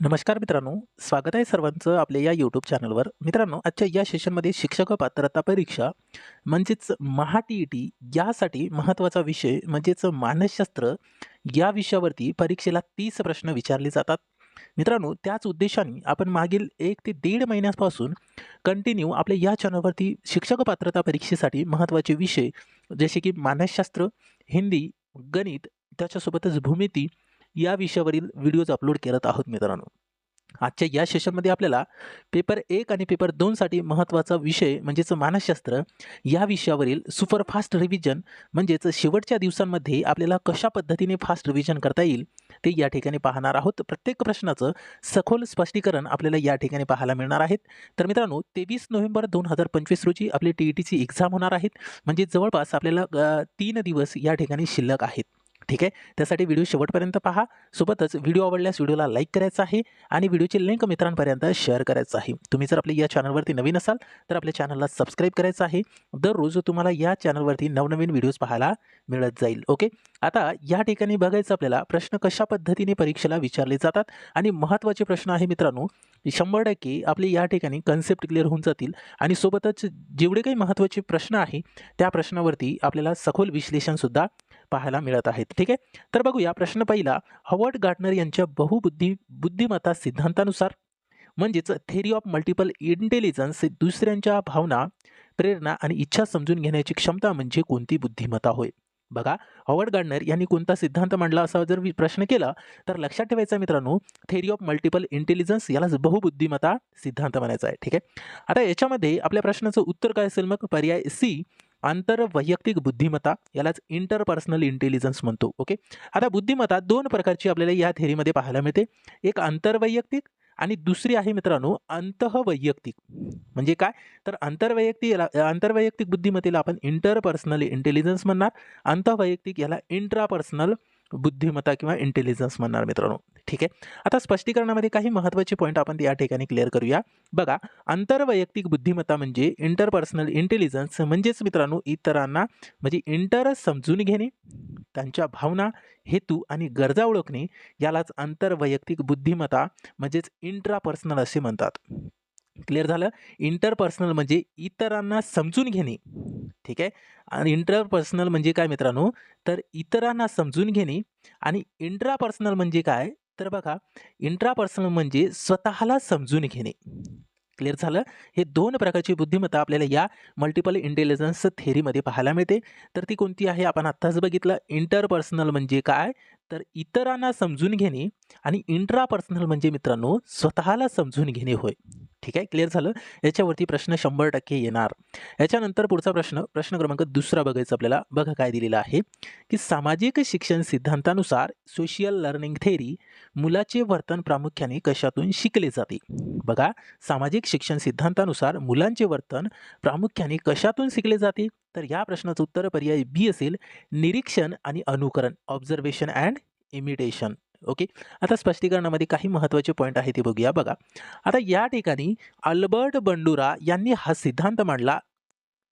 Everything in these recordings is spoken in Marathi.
नमस्कार मित्रांनो स्वागत आहे सर्वांचं आपल्या या यूट्यूब चॅनलवर मित्रांनो आजच्या या सेशनमध्ये शिक्षक पात्रता परीक्षा म्हणजेच महा टी ई टी यासाठी महत्त्वाचा विषय म्हणजेच मानसशास्त्र या विषयावरती परीक्षेला तीस प्रश्न विचारले जातात. मित्रांनो त्याच उद्देशाने आपण मागील एक ते दीड महिन्यापासून कंटिन्यू आपल्या या चॅनलवरती शिक्षक पात्रता परीक्षेसाठी महत्त्वाचे विषय जसे की मानसशास्त्र हिंदी गणित त्याच्यासोबतच भूमिती या विषयावरील व्हिडिओज अपलोड करत आहोत मित्रांनो. आजच्या या सेशनमध्ये आपल्याला पेपर एक आणि पेपर दोनसाठी महत्त्वाचा विषय म्हणजेच मानसशास्त्र या विषयावरील सुपरफास्ट रिव्हिजन म्हणजेच शेवटच्या दिवसांमध्ये आपल्याला कशा पद्धतीने फास्ट रिव्हिजन करता येईल ते या ठिकाणी पाहणार आहोत. प्रत्येक प्रश्नाचं सखोल स्पष्टीकरण आपल्याला या ठिकाणी पाहायला मिळणार आहेत. तर मित्रांनो तेवीस नोव्हेंबर दोन हजार पंचवीस रोजी आपली टी ई टीची एक्झाम होणार आहेत. म्हणजे जवळपास आपल्याला तीन दिवस या ठिकाणी शिल्लक आहेत. ठीक आहे? त्यासाठी व्हिडिओ शेवटपर्यंत पहा. सोबतच व्हिडिओ आवडल्यास व्हिडिओला लाईक करायचा आहे आणि व्हिडिओची लिंक मित्रांपर्यंत शेअर करायचं आहे. तुम्ही जर आपल्या या चॅनलवरती नवीन असाल तर आपल्या चॅनलला सबस्क्राईब करायचं आहे. दररोज तुम्हाला या चॅनलवरती नवनवीन व्हिडिओज पाहायला मिळत जाईल. ओके? आता या ठिकाणी बघायचं आपल्याला प्रश्न कशा पद्धतीने परीक्षेला विचारले जातात? आणि महत्त्वाचे प्रश्न आहे मित्रांनो शंभर टक्के आपले या ठिकाणी कन्सेप्ट क्लिअर होऊन जातील. आणि सोबतच जेवढे काही महत्त्वाचे प्रश्न आहे त्या प्रश्नावरती आपल्याला सखोल विश्लेषणसुद्धा पाहायला मिळत आहेत. ठीक आहे? तर बघूया प्रश्न पहिला हवर्ड गार्डनर यांच्या बहुबुद्धी बुद्धिमत्ता सिद्धांतानुसार म्हणजेच थेरी ऑफ मल्टिपल इंटेलिजन्स दुसऱ्यांच्या भावना प्रेरणा आणि इच्छा समजून घेण्याची क्षमता म्हणजे कोणती बुद्धिमत्ता होय? बघा हॉवर्ड गार्डनर यांनी कोणता सिद्धांत मांडला असा जर प्रश्न केला तर लक्षात ठेवायचा मित्रांनो थेरी ऑफ मल्टिपल इंटेलिजन्स यालाच बहुबुद्धिमत्ता सिद्धांत म्हणायचा आहे. ठीक आहे? आता याच्यामध्ये आपल्या प्रश्नाचं उत्तर काय असेल मग? पर्याय सी आंतरवैयक्तिक बुद्धिमत्ता यालाच इंटरपर्सनल इंटेलिजन्स म्हणतो ओके आता बुद्धिमत्ता दोन प्रकारची आपल्याला या थेरीमध्ये पाहायला मिळते. एक आंतरवैयक्तिक आणि दुसरी आहे मित्रांनो अंतःवैयक्तिक. म्हणजे काय? तर आंतरवैयक्तिक याला आंतरवैयक्तिक बुद्धिमत्तेला आपण इंटरपर्सनल इंटेलिजन्स म्हणणार. अंतःवैयक्तिक याला इंट्रापर्सनल बुद्धिमत्ता किंवा इंटेलिजन्स म्हणणार मित्रांनो. ठीक आहे? आता स्पष्टीकरणामध्ये काही महत्त्वाचे पॉईंट आपण या ठिकाणी क्लिअर करूया. बघा आंतरवैयक्तिक बुद्धिमत्ता म्हणजे इंटरपर्सनल इंटेलिजन्स म्हणजेच मित्रांनो इतरांना म्हणजे इंटर समजून घेणे त्यांच्या भावना हेतू आणि गरजा ओळखणे यालाच आंतरवैयक्तिक बुद्धिमत्ता म्हणजेच इंट्रापर्सनल असे म्हणतात. क्लिअर झालं. इंटरपर्सनल म्हणजे इतरांना समजून घेणे. ठीक आहे? आणि इंटरपर्सनल म्हणजे काय मित्रांनो? तर इतरांना समजून घेणे आणि इंट्रापर्सनल म्हणजे काय? तर बघा इंट्रापर्सनल म्हणजे स्वतःला समजून घेणे. क्लिअर झालं? हे दोन प्रकारची बुद्धिमत्ता आपल्याला या मल्टिपल इंटेलिजन्स थेरीमध्ये पाहायला मिळते. तर ती कोणती आहे? आपण आत्ताच बघितलं. इंटरपर्सनल म्हणजे काय? तर इतरांना समजून घेणे आणि इंट्रापर्सनल म्हणजे मित्रांनो स्वतःला समजून घेणे होय. ठीक आहे? क्लिअर झालं? याच्यावरती प्रश्न शंभर टक्के येणार. याच्यानंतर पुढचा प्रश्न प्रश्न क्रमांक दुसरा बघायचा आपल्याला. बघा काय दिलेला आहे की सामाजिक शिक्षण सिद्धांतानुसार सोशियल लर्निंग थेरी मुलाचे वर्तन प्रामुख्याने कशातून शिकले जाते? बघा सामाजिक शिक्षण सिद्धांतानुसार मुलांचे वर्तन प्रामुख्याने कशातून शिकले जाते? तर या प्रश्नाचं उत्तर पर्याय बी असेल निरीक्षण आणि अनुकरण ऑब्झर्वेशन अँड इमिटेशन ओके? आता स्पष्टीकरणामध्ये काही महत्त्वाचे पॉईंट आहे ते बघूया. बघा आता या ठिकाणी अल्बर्ट बंडुरा यांनी हा सिद्धांत मांडला.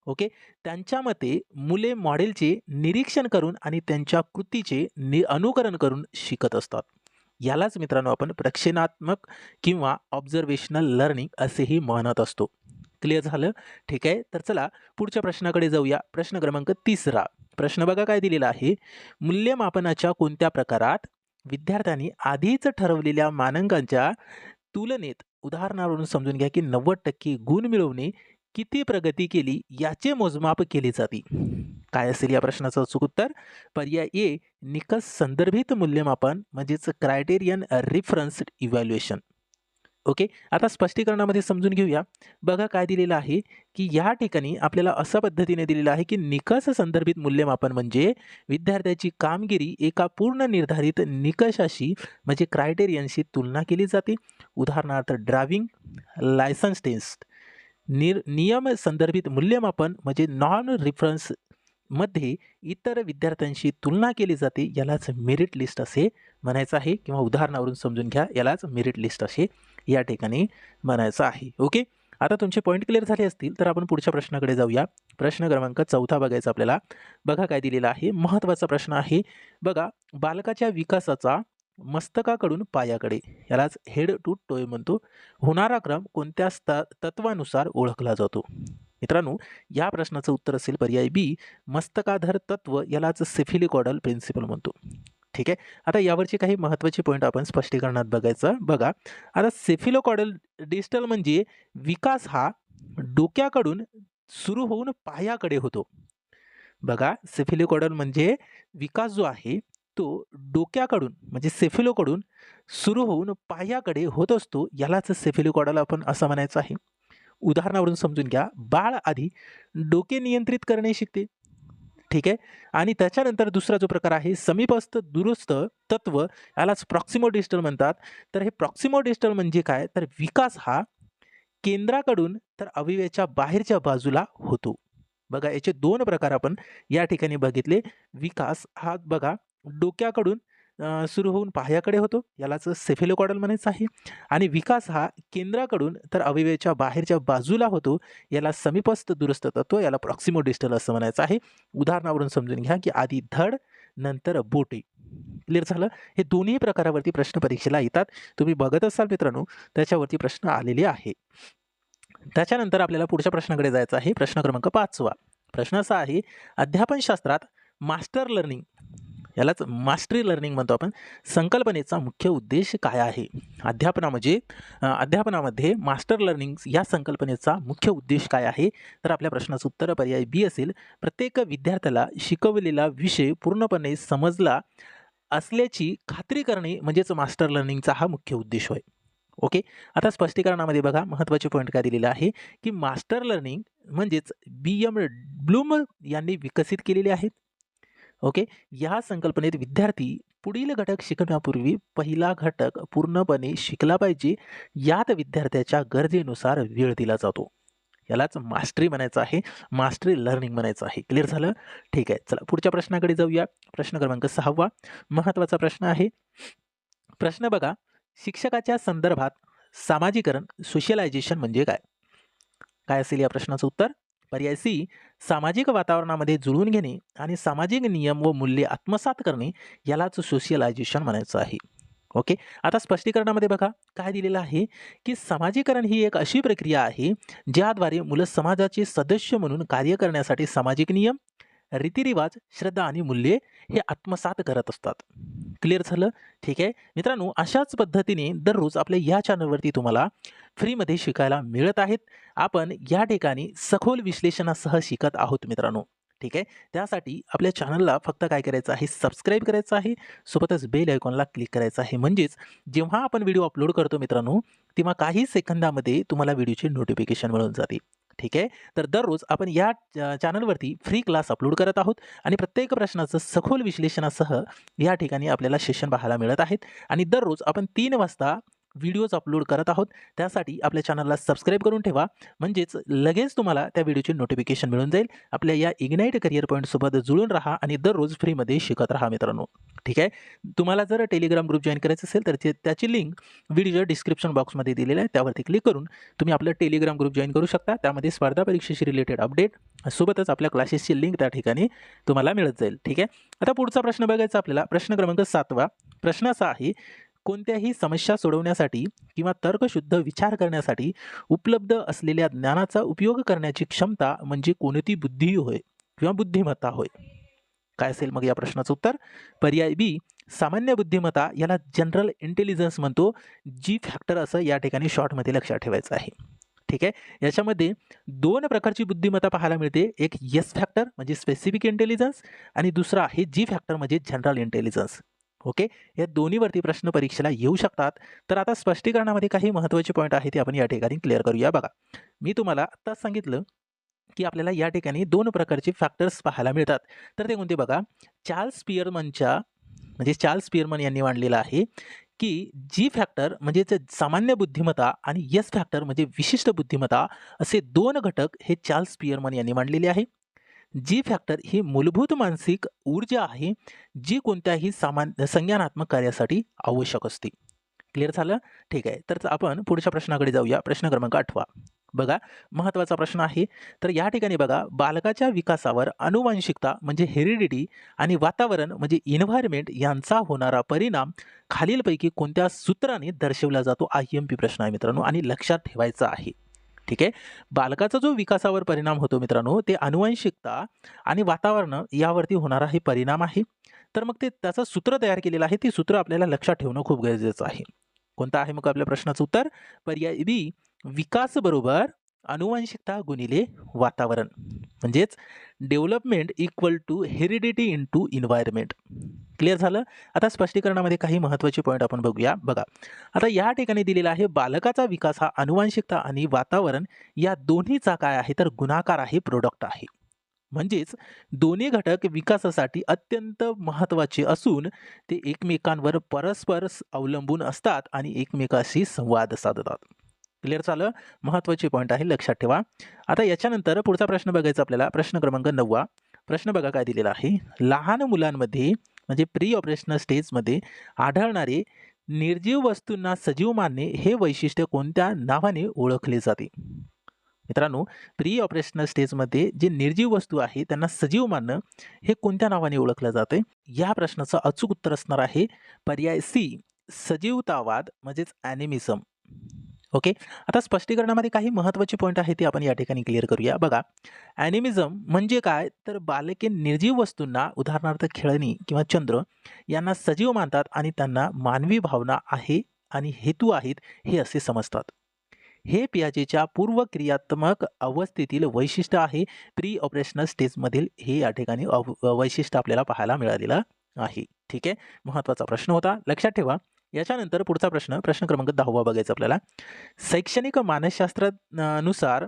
ओके? त्यांच्या मते मुले मॉडेलचे निरीक्षण करून आणि त्यांच्या कृतीचे नि अनुकरण करून शिकत असतात. यालाच मित्रांनो आपण प्रक्षणात्मक किंवा ऑब्झर्वेशनल लर्निंग असेही म्हणत असतो. क्लिअर झालं? ठीक आहे. तर चला पुढच्या प्रश्नाकडे जाऊया. प्रश्न क्रमांक तिसरा. प्रश्न बघा काय दिलेला आहे. मूल्यमापनाच्या कोणत्या प्रकारात विद्यार्थ्यांनी आधीच ठरवलेल्या मानांकांच्या तुलनेत उदाहरणावरून समजून घ्या की नव्वद टक्के गुण मिळवणे किती प्रगती केली याचे मोजमाप केले जाते. काय असेल या प्रश्नाचं अचूक उत्तर? पर्याय ए निकष संदर्भित मूल्यमापन म्हणजेच क्रायटेरियन रिफरन्स इव्हॅल्युएशन ओके? आता स्पष्टीकरणामध्ये समजून घेऊया. बघा काय दिलेलं आहे की या ठिकाणी आपल्याला अशा पद्धतीने दिलेलं आहे की निकष संदर्भित मूल्यमापन म्हणजे विद्यार्थ्याची कामगिरी एका पूर्ण निर्धारित निकषाशी म्हणजे क्रायटेरियनशी तुलना केली जाते. उदाहरणार्थ ड्रायव्हिंग लायसन्स टेस्ट. निर नियम संदर्भित मूल्यमापन म्हणजे नॉन रिफरन्स मध्ये इतर विद्यार्थ्यांशी तुलना केली जाते यालाच मेरिट लिस्ट असे म्हणायचं आहे. किंवा उदाहरणावरून समजून घ्या यालाच मेरिट लिस्ट असे या ठिकाणी म्हणायचं आहे. ओके? आता तुमचे पॉईंट क्लिअर झाले असतील तर आपण पुढच्या प्रश्नाकडे जाऊया. प्रश्न क्रमांक चौथा बघायचा आपल्याला. बघा काय दिलेला आहे. महत्त्वाचा प्रश्न आहे. बघा बालकाच्या विकासाचा मस्तकाकडून पायाकडे यालाच हेड टू टोय म्हणतो. होणारा क्रम कोणत्या स्त तत्वानुसार ओळखला जातो? मित्रांनो या प्रश्नाचं उत्तर असेल पर्याय बी मस्तकाधर तत्व यालाच सेफिलिकॉडल प्रिन्सिपल म्हणतो. ठीक आहे? आता यावरची काही महत्त्वाची पॉईंट आपण स्पष्टीकरणात बघायचं. बघा आता सेफिलोकॉडल डिस्टल म्हणजे विकास हा डोक्याकडून सुरू होऊन पायाकडे होतो. बघा सेफिलोकॉडल म्हणजे विकास जो आहे तो डोक्याकडून म्हणजे सेफिलोकडून सुरू होऊन पायाकडे होत असतो यालाच सेफिलोकॉडल आपण असं म्हणायचं आहे. उदाहरणावरून समजून घ्या. बाळ आधी डोके नियंत्रित करणे शिकते. ठीक आहे? आणि त्याच्यानंतर दुसरा जो प्रकार आहे समीपस्थ दुरुस्त तत्व यालाच प्रॉक्सिमोडिस्टल म्हणतात. तर हे प्रॉक्सिमोडिस्टल म्हणजे काय? तर विकास हा केंद्राकडून तर अवयवाच्या बाहेरच्या बाजूला होतो. बघा याचे दोन प्रकार आपण या ठिकाणी बघितले. विकास हा बघा डोक्याकडून सुरू होऊन पाह्याकडे होतो. यालाच सेफेलोकॉडल म्हणायचं आहे. आणि विकास हा केंद्राकडून तर अवयवाच्या बाहेरच्या बाजूला होतो. याला समीपस्थ दुरुस्त तत्व याला प्रॉक्सिमोडिस्टल असं म्हणायचं आहे. उदाहरणावरून समजून घ्या की आधी धड नंतर बोटे. क्लिअर झालं? हे दोन्ही प्रकारावरती प्रश्न परीक्षेला येतात. तुम्ही बघत असाल मित्रांनो त्याच्यावरती प्रश्न आलेले आहे. त्याच्यानंतर आपल्याला पुढच्या प्रश्नाकडे जायचं आहे. प्रश्न क्रमांक पाचवा. प्रश्न असा आहे अध्यापनशास्त्रात मास्टर लर्निंग यालाच मास्टरी लर्निंग म्हणतो आपण. संकल्पनेचा मुख्य उद्देश काय आहे? अध्यापना म्हणजे अध्यापनामध्ये मास्टर लर्निंग या संकल्पनेचा मुख्य उद्देश काय आहे? तर आपल्या प्रश्नाचं उत्तर पर्याय बी असेल. प्रत्येक विद्यार्थ्याला शिकवलेला विषय पूर्णपणे समजला असल्याची खात्री करणे म्हणजेच मास्टर लर्निंगचा हा मुख्य उद्देश होय. ओके? आता स्पष्टीकरणामध्ये बघा. महत्त्वाचे पॉईंट काय दिलेला आहे? की मास्टर लर्निंग म्हणजेच बी एम ब्लूम यांनी विकसित केलेले आहेत. ओके? या संकल्पनेत विद्यार्थी पुढील घटक शिकण्यापूर्वी पहिला घटक पूर्णपणे शिकला पाहिजे यात विद्यार्थ्याच्या गरजेनुसार वेळ दिला जातो. यालाच मास्टरी म्हणायचं आहे मास्टरी लर्निंग म्हणायचं आहे. क्लिअर झालं? ठीक आहे. चला पुढच्या प्रश्नाकडे जाऊया. प्रश्न क्रमांक सहावा. महत्त्वाचा प्रश्न आहे. प्रश्न बघा शिक्षकाच्या संदर्भात सामाजीकरण सोशलायझेशन म्हणजे काय? काय असेल या प्रश्नाचं उत्तर? पर्याय सी सामाजिक वातावरणामध्ये जुळवून घेणे आणि सामाजिक नियम व मूल्ये आत्मसात करणे यालाच सोशियलायझेशन म्हणायचं आहे. ओके आता स्पष्टीकरणामध्ये बघा काय दिलेलं आहे की समाजीकरण ही एक अशी प्रक्रिया आहे ज्याद्वारे मुलं समाजाचे सदस्य म्हणून कार्य करण्यासाठी सामाजिक नियम रीतिरिवाज श्रद्धा आणि मूल्ये हे आत्मसात करत असतात. क्लिअर झालं? ठीक आहे. मित्रांनो अशाच पद्धतीने दररोज आपल्या या चॅनलवरती तुम्हाला फ्रीमध्ये शिकायला मिळत आहेत. आपण या ठिकाणी सखोल विश्लेषणासह शिकत आहोत मित्रांनो. ठीक आहे? त्यासाठी आपल्या चॅनलला फक्त काय करायचं आहे? सबस्क्राईब करायचं आहे. सोबतच बेल आयकॉनला क्लिक करायचं आहे. म्हणजेच जेव्हा आपण व्हिडिओ अपलोड करतो मित्रांनो तेव्हा काही सेकंदामध्ये तुम्हाला व्हिडिओचे नोटिफिकेशन मिळून जाते. ठीक आहे? तर दररोज आपण या चॅनलवरती फ्री क्लास अपलोड करत आहोत आणि प्रत्येक प्रश्नाचं सखोल विश्लेषणासह या ठिकाणी आपल्याला सेशन पाहायला मिळत आहेत. आणि दररोज आपण तीन वाजता व्हिडिओज अपलोड करत आहोत. त्यासाठी आपल्या चॅनलला सबस्क्राईब करून ठेवा. म्हणजेच लगेच तुम्हाला त्या व्हिडिओची नोटिफिकेशन मिळून जाईल. आपल्या या इग्नाईट करिअर पॉईंटसोबत जुळून राहा आणि दररोज फ्रीमध्ये शिकत राहा मित्रांनो. ठीक आहे? तुम्हाला जर टेलिग्राम ग्रुप जॉईन करायचं असेल तर ते- त्याची लिंक व्हिडिओच्या डिस्क्रिप्शन बॉक्समध्ये दिलेलं आहे. त्यावरती क्लिक करून तुम्ही आपलं टेलिग्राम ग्रुप जॉईन करू शकता. त्यामध्ये स्पर्धा परीक्षेशी रिलेटेड अपडेट सोबतच आपल्या क्लासेसची लिंक त्या ठिकाणी तुम्हाला मिळत जाईल. ठीक आहे? आता पुढचा प्रश्न बघायचा आपल्याला. प्रश्न क्रमांक सातवा. प्रश्न असा आहे कोणत्याही समस्या सोडवण्यासाठी किंवा तर्कशुद्ध विचार करण्यासाठी उपलब्ध असलेल्या ज्ञानाचा उपयोग करण्याची क्षमता म्हणजे कोणती बुद्धी होय किंवा बुद्धिमत्ता होय. काय असेल मग या प्रश्नाचं उत्तर? पर्याय बी सामान्य बुद्धिमत्ता याला जनरल इंटेलिजन्स म्हणतो. जी फॅक्टर असं या ठिकाणी शॉर्टमध्ये लक्षात ठेवायचं आहे. ठीक आहे? याच्यामध्ये दोन प्रकारची बुद्धिमत्ता पाहायला मिळते. एक येस फॅक्टर म्हणजे स्पेसिफिक इंटेलिजन्स आणि दुसरा आहे जी फॅक्टर म्हणजे जनरल इंटेलिजन्स ओके? या दोन्हीवरती प्रश्न परीक्षेला येऊ शकतात. तर आता स्पष्टीकरणामध्ये काही महत्त्वाचे पॉईंट आहे ते आपण या ठिकाणी क्लिअर करूया. बघा मी तुम्हाला आत्ताच सांगितलं की आपल्याला या ठिकाणी दोन प्रकारचे फॅक्टर्स पाहायला मिळतात. तर ते कोणते बघा? चार्ल्स पियरमनच्या म्हणजे चार्ल्स पियरमन यांनी मांडलेलं आहे की जी फॅक्टर म्हणजेच सामान्य बुद्धिमत्ता आणि यस फॅक्टर म्हणजे विशिष्ट बुद्धिमत्ता असे दोन घटक हे चार्ल्स पियरमन यांनी मांडलेले आहे. जी फॅक्टर ही मूलभूत मानसिक ऊर्जा आहे जी कोणत्याही सामान संज्ञानात्मक कार्यासाठी आवश्यक असते. क्लिअर झालं? ठीक आहे. तर आपण पुढच्या प्रश्नाकडे जाऊया. प्रश्न क्रमांक आठवा. बघा महत्त्वाचा प्रश्न आहे. तर या ठिकाणी बघा बालकाच्या विकासावर अनुवांशिकता म्हणजे हेरिडिटी आणि वातावरण म्हणजे इन्व्हायरमेंट यांचा होणारा परिणाम खालीलपैकी कोणत्या सूत्राने दर्शवला जातो? आय एम पी प्रश्न आहे मित्रांनो. आणि लक्षात ठेवायचा आहे. ठीक आहे? बालकाचा जो विकासावर परिणाम होतो मित्रांनो ते अनुवांशिकता आणि वातावरण यावरती होणारा हे परिणाम आहे. तर मग ते त्याचं सूत्र तयार केलेलं आहे ते सूत्र आपल्याला लक्षात ठेवणं खूप गरजेचं आहे. कोणतं आहे मग आपल्या प्रश्नाचं उत्तर? पर्याय बी विकास बरोबर अनुवांशिकता गुणिले वातावरण. म्हणजेच development equal to heredity into environment clear झालं? आता स्पष्टीकरणामध्ये काही महत्त्वाचे पॉईंट आपण बघूया. बघा आता या ठिकाणी दिलेला आहे बालकाचा विकास हा अनुवांशिकता आणि वातावरण या दोन्हीचा काय आहे? तर गुणाकार आहे प्रोडक्ट आहे. म्हणजेच दोन्ही घटक विकासासाठी अत्यंत महत्त्वाचे असून ते एकमेकांवर परस्पर अवलंबून असतात आणि एकमेकाशी संवाद साधतात. क्लिअर झालं? महत्त्वाचे पॉईंट आहे लक्षात ठेवा. आता याच्यानंतर पुढचा प्रश्न बघायचा आपल्याला. प्रश्न क्रमांक नववा. प्रश्न बघा काय दिलेला आहे. लहान मुलांमध्ये म्हणजे प्री ऑपरेशनल स्टेजमध्ये आढळणारे निर्जीव वस्तूंना सजीव मानणे हे वैशिष्ट्य कोणत्या नावाने ओळखले जाते? मित्रांनो प्री ऑपरेशनल स्टेजमध्ये जे निर्जीव वस्तू आहे त्यांना सजीव मानणं हे कोणत्या नावाने ओळखलं जाते? या प्रश्नाचं अचूक उत्तर असणार आहे पर्याय सी सजीवतावाद म्हणजेच ॲनिमिझम ओके? आता स्पष्टीकरणामध्ये काही महत्त्वाचे पॉईंट आहे ते आपण या ठिकाणी क्लिअर करूया. बघा ॲनिमिझम म्हणजे काय? तर बालके निर्जीव वस्तूंना उदाहरणार्थ खेळणी किंवा चंद्र यांना सजीव मानतात आणि त्यांना मानवी भावना आहे आणि हेतू आहेत हे असे समजतात. हे पियाजेच्या पूर्वक्रियात्मक अवस्थेतील वैशिष्ट्य आहे. प्री ऑपरेशनल स्टेजमधील हे या ठिकाणी अव वैशिष्ट्य आपल्याला पाहायला मिळालेलं आहे. ठीक आहे? महत्त्वाचा प्रश्न होता. लक्षात ठेवा याच्यानंतर पुढचा प्रश्न प्रश्न क्रमांक दहावा बघायचा आपल्याला. शैक्षणिक मानसशास्त्रानुसार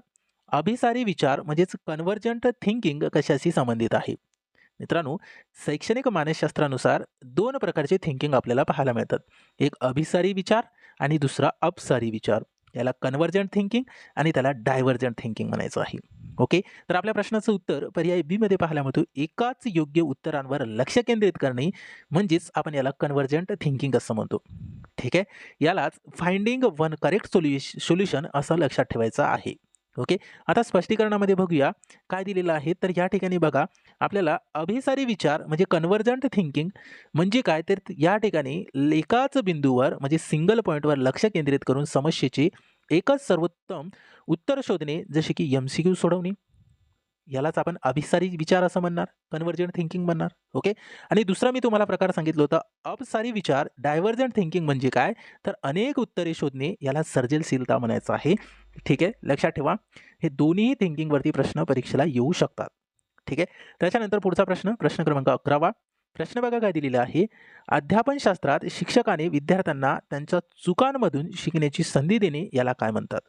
अभिसारी विचार म्हणजेच कन्व्हर्जंट थिंकिंग कशाशी संबंधित आहे? मित्रांनो शैक्षणिक मानसशास्त्रानुसार दोन प्रकारचे थिंकिंग आपल्याला पाहायला मिळतात. एक अभिसारी विचार आणि दुसरा अपसारी विचार. याला कन्व्हर्जंट थिंकिंग आणि त्याला डायव्हर्जंट थिंकिंग म्हणायचं आहे. ओके तर आपल्या प्रश्नाचं उत्तर पर्याय बीमध्ये पाहायला मिळतो एकाच योग्य उत्तरांवर लक्ष केंद्रित करणे म्हणजेच आपण याला कन्व्हर्जंट थिंकिंग असं म्हणतो. ठीक आहे? यालाच finding one correct solution solution असं लक्षात ठेवायचं आहे. ओके? आता स्पष्टीकरणामध्ये बघूया काय दिलेलं आहे? तर या ठिकाणी बघा आपल्याला अभिसारी विचार म्हणजे कन्व्हर्जंट थिंकिंग म्हणजे काय? तर या ठिकाणी एकाच बिंदूवर म्हणजे सिंगल पॉईंटवर लक्ष केंद्रित करून समस्येची एकच सर्वोत्तम उत्तर शोधणे जसे की एम सी क्यू सोडवणे. यालाच आपण अभिसारी विचार असं म्हणणार कन्व्हर्जंट थिंकिंग म्हणणार ओके आणि दुसरा मी तुम्हाला प्रकार सांगितलं होतं अपसारी विचार डायव्हर्जंट थिंकिंग म्हणजे काय? तर अनेक उत्तरे शोधणे याला सर्जनशीलता म्हणायचं आहे. ठीक आहे? लक्षात ठेवा. हे दोन्ही थिंकिंगवरती प्रश्न परीक्षेला येऊ शकतात. ठीक आहे? त्याच्यानंतर पुढचा प्रश्न प्रश्न क्रमांक अकरावा प्रश्न बघा काय दिलेला आहे. अध्यापनशास्त्रात शिक्षकाने विद्यार्थ्यांना त्यांच्या चुकांमधून शिकण्याची संधी देणे याला काय म्हणतात?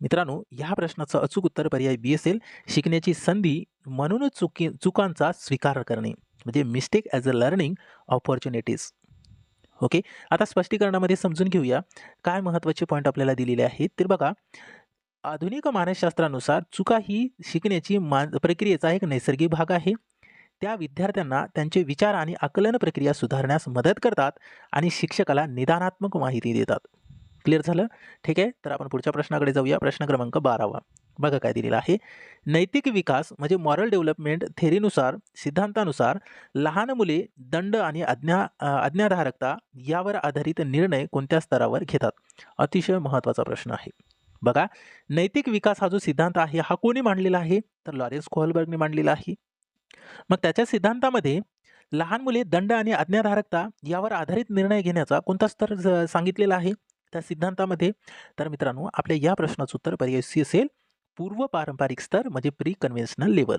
मित्रांनो या प्रश्नाचं अचूक उत्तर पर्याय बी असेल शिकण्याची संधी म्हणून चुकी चुकांचा स्वीकार करणे म्हणजे mistake as a learning opportunities okay आता स्पष्टीकरणामध्ये समजून घेऊया काय महत्त्वाचे पॉईंट आपल्याला दिलेले आहेत. तर बघा आधुनिक मानसशास्त्रानुसार चुका ही शिकण्याची मा प्रक्रियेचा एक नैसर्गिक भाग आहे. त्या विद्यार्थ्यांना त्यांचे विचार आणि आकलन प्रक्रिया सुधारण्यास मदत करतात आणि शिक्षकाला निदानात्मक माहिती देतात. क्लिअर झालं? ठीक आहे. तर आपण पुढच्या प्रश्नाकडे जाऊया. प्रश्न क्रमांक बारावा. बघा काय दिलेला आहे. नैतिक विकास म्हणजे मॉरल डेव्हलपमेंट थेरीनुसार सिद्धांतानुसार लहान मुले दंड आणि आज्ञा आज्ञाधारकता यावर आधारित निर्णय कोणत्या स्तरावर घेतात? अतिशय महत्त्वाचा प्रश्न आहे. बघा. नैतिक विकास हा जो सिद्धांत आहे हा कोणी मांडलेला आहे? तर लॉरेन्स कोहलबर्गने मांडलेला आहे. मग त्याच्या सिद्धांतामध्ये लहान मुले दंड आणि आज्ञाधारकता यावर आधारित निर्णय घेण्याचा कोणता स्तर सांगितलेला आहे? त्या सिद्धांतामध्ये तर मित्रांनो आपल्या या प्रश्नाचं उत्तर पर्याय सी असेल. पूर्व पारंपरिक स्तर म्हणजे प्री कन्व्हेन्शनल लेवल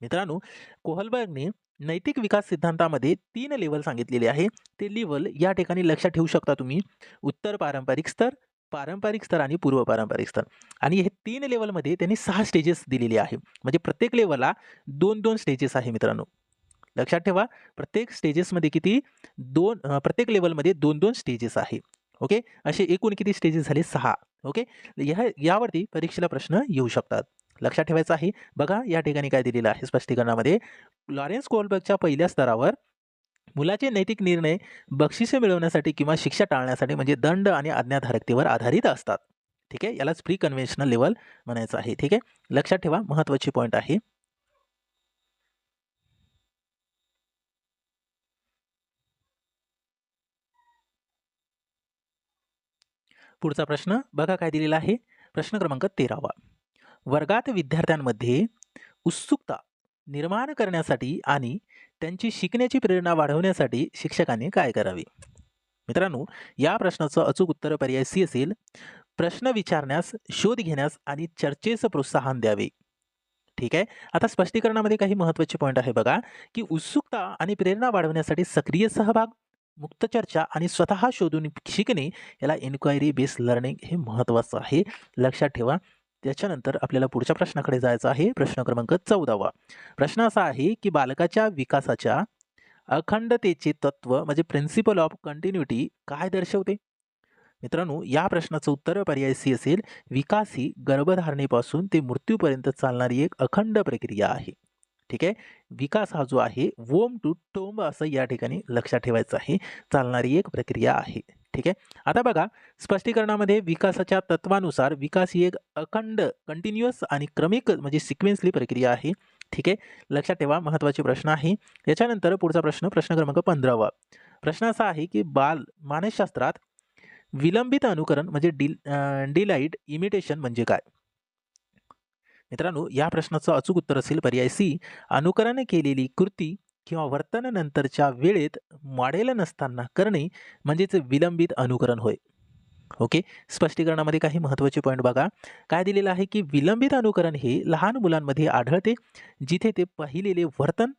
मित्रांनो कोहलबर्गने नैतिक विकास सिद्धांतामध्ये तीन लेवल सांगितलेले आहे. ते लेवल या ठिकाणी लक्षात ठेवू शकता तुम्ही. उत्तर पारंपरिक स्तर पारंपरिक स्तर आणि पूर्व पारंपरिक स्तर. आणि हे तीन लेवलमध्ये त्यांनी सहा स्टेजेस दिलेले आहे. म्हणजे प्रत्येक लेवलला दोन दोन स्टेजेस आहे मित्रांनो. लक्षात ठेवा प्रत्येक स्टेजेसमध्ये किती? दोन प्रत्येक लेवलमध्ये दोन दोन स्टेजेस आहे. ओके? असे एकूण किती स्टेजेस झाले? सहा. ओके? ह्या यावरती परीक्षेला प्रश्न येऊ शकतात. लक्षात ठेवायचं आहे. बघा या ठिकाणी काय दिलेलं आहे स्पष्टीकरणामध्ये. लॉरेन्स कोलबर्गच्या पहिल्या स्तरावर मुलाचे नैतिक निर्णय बक्षिसे मिळवण्यासाठी किंवा शिक्षा टाळण्यासाठी म्हणजे दंड आणि आज्ञाधारकतेवर आधारित असतात. ठीक आहे? यालाच प्री कन्व्हेन्शनल लेवल म्हणायचं आहे. ठीक आहे? लक्षात ठेवा. महत्त्वाची पॉईंट आहे. पुढचा प्रश्न बघा काय दिलेला आहे. प्रश्न क्रमांक तेरावा. वर्गात विद्यार्थ्यांमध्ये उत्सुकता निर्माण करण्यासाठी आणि त्यांची शिकण्याची प्रेरणा वाढवण्यासाठी शिक्षकांनी काय करावे? मित्रांनो या प्रश्नाचं अचूक उत्तर पर्याय सी असेल. प्रश्न विचारण्यास शोध घेण्यास आणि चर्चेचं प्रोत्साहन द्यावे. ठीक आहे? आता स्पष्टीकरणामध्ये काही महत्त्वाचे पॉईंट आहे बघा की उत्सुकता आणि प्रेरणा वाढवण्यासाठी सक्रिय सहभाग मुक्त चर्चा आणि स्वतः शोधून शिकणे याला एन्क्वायरी बेस्ड लर्निंग हे महत्त्वाचं आहे. लक्षात ठेवा. त्याच्यानंतर आपल्याला पुढच्या प्रश्नाकडे जायचं आहे. प्रश्न क्रमांक चौदावा. प्रश्न असा आहे की बालकाच्या विकासाच्या अखंडतेचे तत्व म्हणजे प्रिन्सिपल ऑफ कंटिन्युटी काय दर्शवते? मित्रांनो या प्रश्नाचं उत्तर पर्याय सी असेल. विकास ही गर्भधारणेपासून ते मृत्यूपर्यंत चालणारी एक अखंड प्रक्रिया आहे. ठीक आहे? विकास हा जो आहे वोम टू टोंब असं या ठिकाणी लक्षात ठेवायचं आहे. चालणारी एक प्रक्रिया आहे. ठीक आहे? आता बघा स्पष्टीकरणामध्ये विकासाच्या तत्वानुसार विकास ही एक अखंड कंटिन्युअस आणि क्रमिक म्हणजे सिक्वेन्सली प्रक्रिया आहे. ठीक आहे? लक्षात ठेवा महत्त्वाचे प्रश्न आहे. याच्यानंतर पुढचा प्रश्न प्रश्न क्रमांक पंधरावा. प्रश्न असा आहे की बाल मानसशास्त्रात विलंबित अनुकरण म्हणजे डिल डिलाईट इमिटेशन म्हणजे काय? मित्रांनो या प्रश्नाचं अचूक उत्तर असेल पर्याय सी अनुकरण केलेली कृती किंवा वर्तनानंतरच्या वेळेत मॉडेल नसताना करणे म्हणजेच विलंबित अनुकरण होय. ओके? स्पष्टीकरणामध्ये काही महत्त्वाचे पॉईंट बघा. काय दिलेलं आहे की विलंबित अनुकरण हे लहान मुलांमध्ये आढळते जिथे ते पाहिलेले वर्तन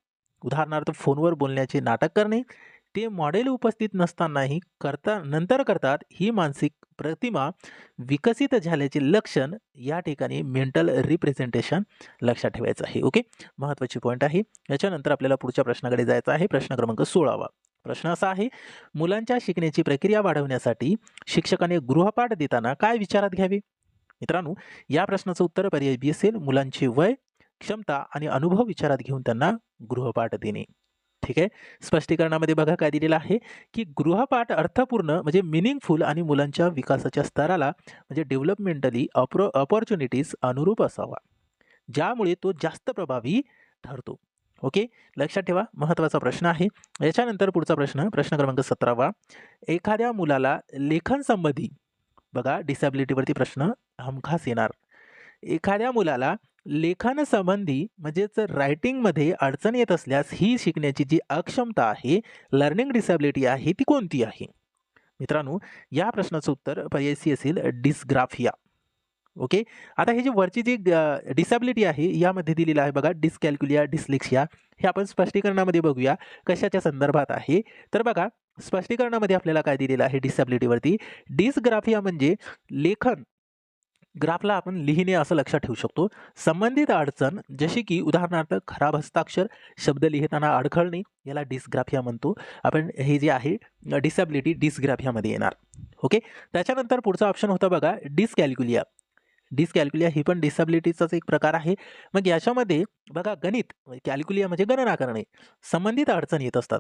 उदाहरणार्थ फोनवर बोलण्याचे नाटक करणे ते मॉडेल उपस्थित नसतानाही करता नंतर करतात ही मानसिक प्रतिमा विकसित झाल्याचे लक्षण या ठिकाणी मेंटल रिप्रेझेंटेशन लक्षात ठेवायचं आहे. ओके महत्त्वाची पॉईंट आहे. याच्यानंतर आपल्याला पुढच्या प्रश्नाकडे जायचं आहे. प्रश्न क्रमांक सोळावा. प्रश्न असा आहे मुलांच्या शिकण्याची प्रक्रिया वाढवण्यासाठी शिक्षकाने गृहपाठ देताना काय विचारात घ्यावे? मित्रांनो या प्रश्नाचं उत्तर पर्याय बी असेल मुलांचे वय क्षमता आणि अनुभव विचारात घेऊन त्यांना गृहपाठ देणे. ठीक आहे. स्पष्टीकरणामध्ये बघा काय दिलेलं आहे की गृहपाठ अर्थपूर्ण म्हणजे मिनिंगफुल आणि मुलांच्या विकासाच्या स्तराला म्हणजे डेव्हलपमेंटली अप्रो ऑपॉर्च्युनिटीज अनुरूप असावा. ज्यामुळे तो जास्त प्रभावी ठरतो. ओके? लक्षात ठेवा महत्त्वाचा प्रश्न आहे. याच्यानंतर पुढचा प्रश्न प्रश्न क्रमांक सतरावा. एखाद्या मुलाला लेखन संबंधी बघा डिसॅबिलिटीवरती प्रश्न हमखास येणार. एखाद्या मुलाला लेखनासंबंधी म्हणजेच रायटिंगमध्ये अडचण येत असल्यास ही शिकण्याची जी अक्षमता आहे लर्निंग डिसॅबिलिटी आहे ती कोणती आहे? मित्रांनो या प्रश्नाचं उत्तर पर्यायसी असेल डिस्ग्राफिया ओके? आता ही जी वरची जी डिसॅबिलिटी आहे यामध्ये दिलेलं आहे बघा डिस्कॅल्क्युलिया डिस्लेक्सिया हे आपण स्पष्टीकरणामध्ये बघूया कशाच्या संदर्भात आहे? तर बघा स्पष्टीकरणामध्ये आपल्याला काय दिलेलं आहे डिसॅबिलिटीवरती डिस्ग्राफिया म्हणजे लेखन. ग्राफला आपण लिहिणे असं लक्षात ठेवू शकतो. संबंधित अडचण जशी की उदाहरणार्थ खराब हस्ताक्षर शब्द लिहिताना अडखळणे याला डिस्ग्राफिया म्हणतो. आपण हे जे आहे डिसॅबिलिटी डिस्ग्राफियामध्ये येणार. ओके त्याच्यानंतर पुढचा ऑप्शन होता बघा डिस्कॅल्क्युलिया डिस्कॅल्क्युलिया ही पण डिसॅबिलिटीचाच एक प्रकार आहे. मग याच्यामध्ये बघा गणित कॅल्क्युलिया म्हणजे गणना करणे. संबंधित अडचण येत असतात.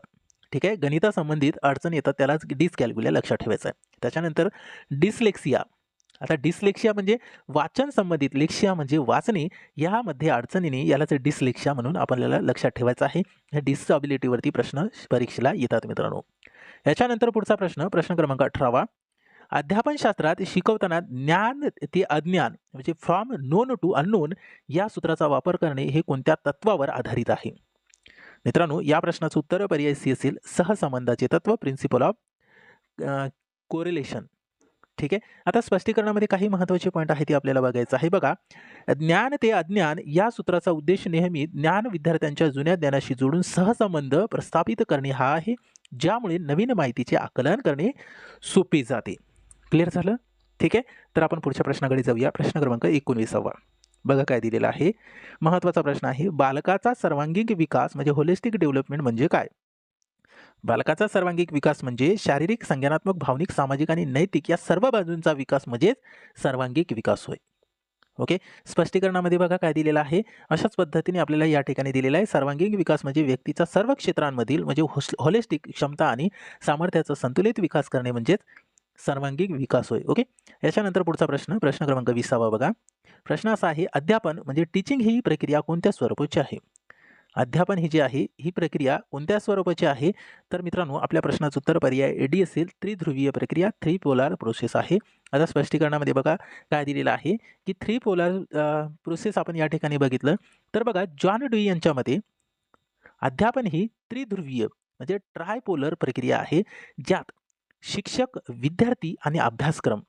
ठीक आहे? गणितासंबंधित अडचण येतात त्यालाच डिस्कॅल्क्युलिया लक्षात ठेवायचं आहे त्याच्यानंतर डिसलेक्सिया आता डिसलेक्शिया म्हणजे वाचन संबंधित लेक्शिया म्हणजे वाचणे यामध्ये अडचणीने यालाच डिसलेक्शिया म्हणून आपल्याला लक्षात ठेवायचं आहे. ह्या डिसअबिलिटीवरती प्रश्न परीक्षेला येतात मित्रांनो. याच्यानंतर पुढचा प्रश्न प्रश्न क्रमांक अठरावा. अध्यापनशास्त्रात शिकवताना ज्ञान ते अज्ञान म्हणजे फ्रॉम नोन टू अननोन या सूत्राचा वापर करणे हे कोणत्या तत्वावर आधारित आहे? मित्रांनो या प्रश्नाचं उत्तर पर्याय सी असेल सहसंबंधाचे तत्व प्रिन्सिपल ऑफ कोरिलेशन ठीक आहे? आता स्पष्टीकरणामध्ये काही महत्त्वाचे पॉईंट आहे ते आपल्याला बघायचं आहे. बघा ज्ञान ते अज्ञान या सूत्राचा उद्देश नेहमी ज्ञान विद्यार्थ्यांच्या जुन्या ज्ञानाशी जोडून सहसंबंध प्रस्थापित करणे हा आहे ज्यामुळे नवीन माहितीचे आकलन करणे सोपे जाते. क्लिअर झालं? ठीक आहे? तर आपण पुढच्या प्रश्नाकडे जाऊया. प्रश्न क्रमांक एकोणवीसावा. बघा काय दिलेला आहे. महत्त्वाचा प्रश्न आहे बालकाचा सर्वांगीण विकास म्हणजे होलिस्टिक डेव्हलपमेंट म्हणजे काय? बालकाचा सर्वांगीण विकास म्हणजे शारीरिक संज्ञानात्मक भावनिक सामाजिक आणि नैतिक या सर्व बाजूंचा विकास म्हणजेच सर्वांगीण विकास होय. ओके? स्पष्टीकरणामध्ये बघा काय दिलेलं आहे. अशाच पद्धतीने आपल्याला या ठिकाणी दिलेलं आहे. सर्वांगीण विकास म्हणजे व्यक्तीचा सर्व क्षेत्रांमधील म्हणजे होलिस्टिक क्षमता आणि सामर्थ्याचा संतुलित विकास करणे म्हणजेच सर्वांगीण विकास होय. ओके? याच्यानंतर पुढचा प्रश्न प्रश्न क्रमांक विसावा बघा. प्रश्न असा आहे अध्यापन म्हणजे टीचिंग ही प्रक्रिया कोणत्या स्वरूपाची आहे? अध्यापन ही जी आहे ही प्रक्रिया कोणत्या स्वरूपाची आहे? तर मित्रांनो आपल्या प्रश्नाचं उत्तर पर्याय ए डी असेल. त्रिध्रुवीय प्रक्रिया थ्री पोलार प्रोसेस आहे. आता स्पष्टीकरणामध्ये बघा काय दिलेलं आहे की थ्री पोलार प्रोसेस आपण या ठिकाणी बघितलं. तर बघा जॉन डुई यांच्यामध्ये अध्यापन ही त्रिध्रुवीय म्हणजे ट्रायपोलर प्रक्रिया आहे ज्यात शिक्षक विद्यार्थी आणि अभ्यासक्रम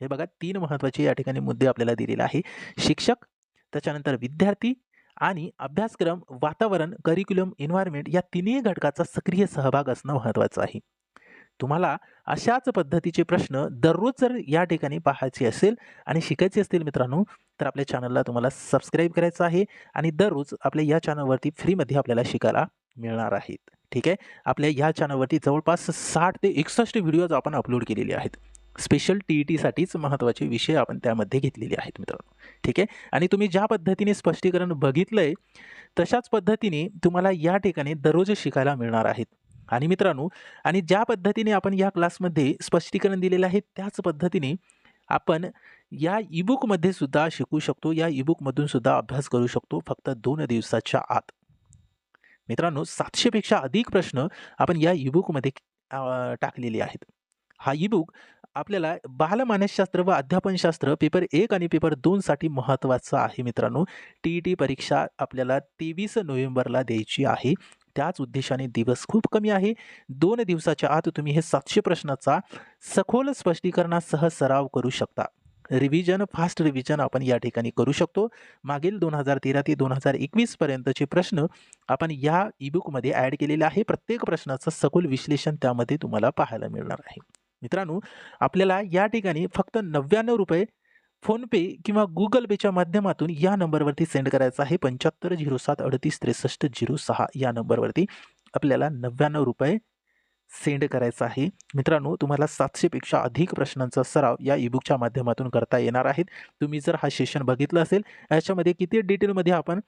हे बघा तीन महत्त्वाचे या ठिकाणी मुद्दे आपल्याला दिलेले आहे. शिक्षक त्याच्यानंतर विद्यार्थी आणि अभ्यासक्रम वातावरण करिक्युलम एन्व्हायरमेंट या तिन्ही घटकाचा सक्रिय सहभाग असणं महत्त्वाचं आहे. तुम्हाला अशाच पद्धतीचे प्रश्न दररोज जर या ठिकाणी पाहायचे असेल आणि शिकायचे असतील मित्रांनो तर आपल्या चॅनलला तुम्हाला सबस्क्राईब करायचं आहे आणि दररोज आपल्या या चॅनलवरती फ्रीमध्ये आपल्याला शिकायला मिळणार आहेत. ठीक आहे? आपल्या या चॅनलवरती जवळपास साठ ते एकसष्ट व्हिडिओज आपण अपलोड केलेले आहेत. स्पेशल टी ई टीसाठीच महत्त्वाचे विषय आपण त्यामध्ये घेतलेले आहेत मित्रांनो. ठीक आहे? आणि तुम्ही ज्या पद्धतीने स्पष्टीकरण बघितलं आहे तशाच पद्धतीने तुम्हाला या ठिकाणी दररोज शिकायला मिळणार आहेत. आणि मित्रांनो आणि ज्या पद्धतीने आपण या क्लासमध्ये स्पष्टीकरण दिलेलं आहे त्याच पद्धतीने आपण या ईबुकमध्ये सुद्धा शिकू शकतो या ईबुकमधून सुद्धा अभ्यास करू शकतो फक्त दोन दिवसाच्या आत. मित्रांनो सातशेपेक्षा अधिक प्रश्न आपण या ईबुकमध्ये टाकलेले आहेत. हा ईबुक आपल्याला बालमानसशास्त्र व अध्यापनशास्त्र पेपर एक आणि पेपर दोनसाठी महत्त्वाचं आहे मित्रांनो. टी ई टी परीक्षा आपल्याला तेवीस नोव्हेंबरला द्यायची आहे. त्याच उद्देशाने दिवस खूप कमी आहे. दोन दिवसाच्या आत तुम्ही हे सातशे प्रश्नाचा सखोल स्पष्टीकरणासह सराव करू शकता. रिव्हिजन फास्ट रिव्हिजन आपण या ठिकाणी करू शकतो. मागील दोन हजार तेरा ते दोन हजार एकवीसपर्यंतचे प्रश्न आपण या ईबुकमध्ये ॲड केलेले आहे. प्रत्येक प्रश्नाचं सखोल विश्लेषण त्यामध्ये तुम्हाला पाहायला मिळणार आहे. मित्रांनो आपल्याला या ठिकाणी फक्त नव्याण्णव रुपये फोनपे किंवा गुगल पेच्या माध्यमातून या नंबरवरती सेंड करायचं आहे. पंच्याहत्तर झिरो सात अडतीस त्रेसष्ट झिरो सहा या नंबरवरती आपल्याला नव्याण्णव रुपये सेंड करायचं आहे. मित्रांनो तुम्हाला सातशेपेक्षा अधिक प्रश्नांचा सराव या ईबुकच्या माध्यमातून करता येणार आहेत. तुम्ही जर हा सेशन बघितलं असेल याच्यामध्ये किती डिटेलमध्ये आपण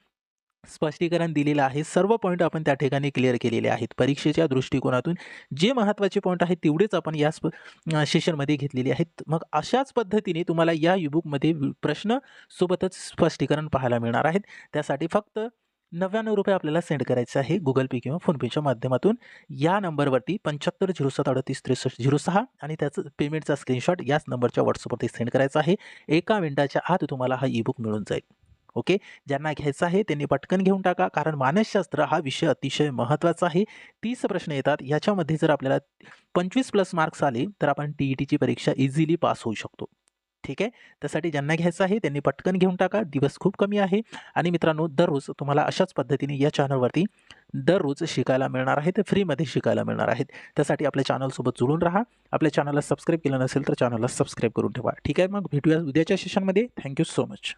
स्पष्टीकरण दिलेलं आहे. सर्व पॉईंट आपण त्या ठिकाणी क्लिअर केलेले आहेत. परीक्षेच्या दृष्टिकोनातून जे महत्त्वाचे पॉईंट आहेत तेवढेच आपण या स्प सेशनमध्ये घेतलेले आहेत. मग अशाच पद्धतीने तुम्हाला या ईबुकमध्ये प्रश्न सोबतच स्पष्टीकरण पाहायला मिळणार आहेत. त्यासाठी फक्त नव्याण्णव रुपये आपल्याला सेंड करायचे आहे गुगल पे किंवा फोनपेच्या माध्यमातून. या नंबरवरती पंच्याहत्तर झिरो सात अडतीस त्रेसष्ट झिरो सहा आणि त्याचं पेमेंटचा स्क्रीनशॉट याच नंबरच्या व्हॉट्सअपवरती सेंड करायचा आहे. एका मिनिटाच्या आत तुम्हाला हा ईबुक मिळून जाईल. ओके? ज्यांना घ्यायचं आहे त्यांनी पटकन घेऊन टाका. कारण मानसशास्त्र हा विषय अतिशय महत्त्वाचा आहे. तीस प्रश्न येतात. याच्यामध्ये जर आपल्याला पंचवीस प्लस मार्क्स आले तर आपण टी ई टीची परीक्षा इझिली पास होऊ शकतो. ठीक आहे? त्यासाठी ज्यांना घ्यायचं आहे त्यांनी पटकन घेऊन टाका. दिवस खूप कमी आहे. आणि मित्रांनो दररोज तुम्हाला अशाच पद्धतीने या चॅनलवरती दररोज शिकायला मिळणार आहे. ते फ्रीमध्ये शिकायला मिळणार आहेत. त्यासाठी आपल्या चॅनलसोबत जुळून राहा. आपल्या चॅनलला सबस्क्राईब केलं नसेल तर चॅनलला सबस्क्राईब करून ठेवा. ठीक आहे? मग भेटूया उद्याच्या सेशनमध्ये थँक्यू सो मच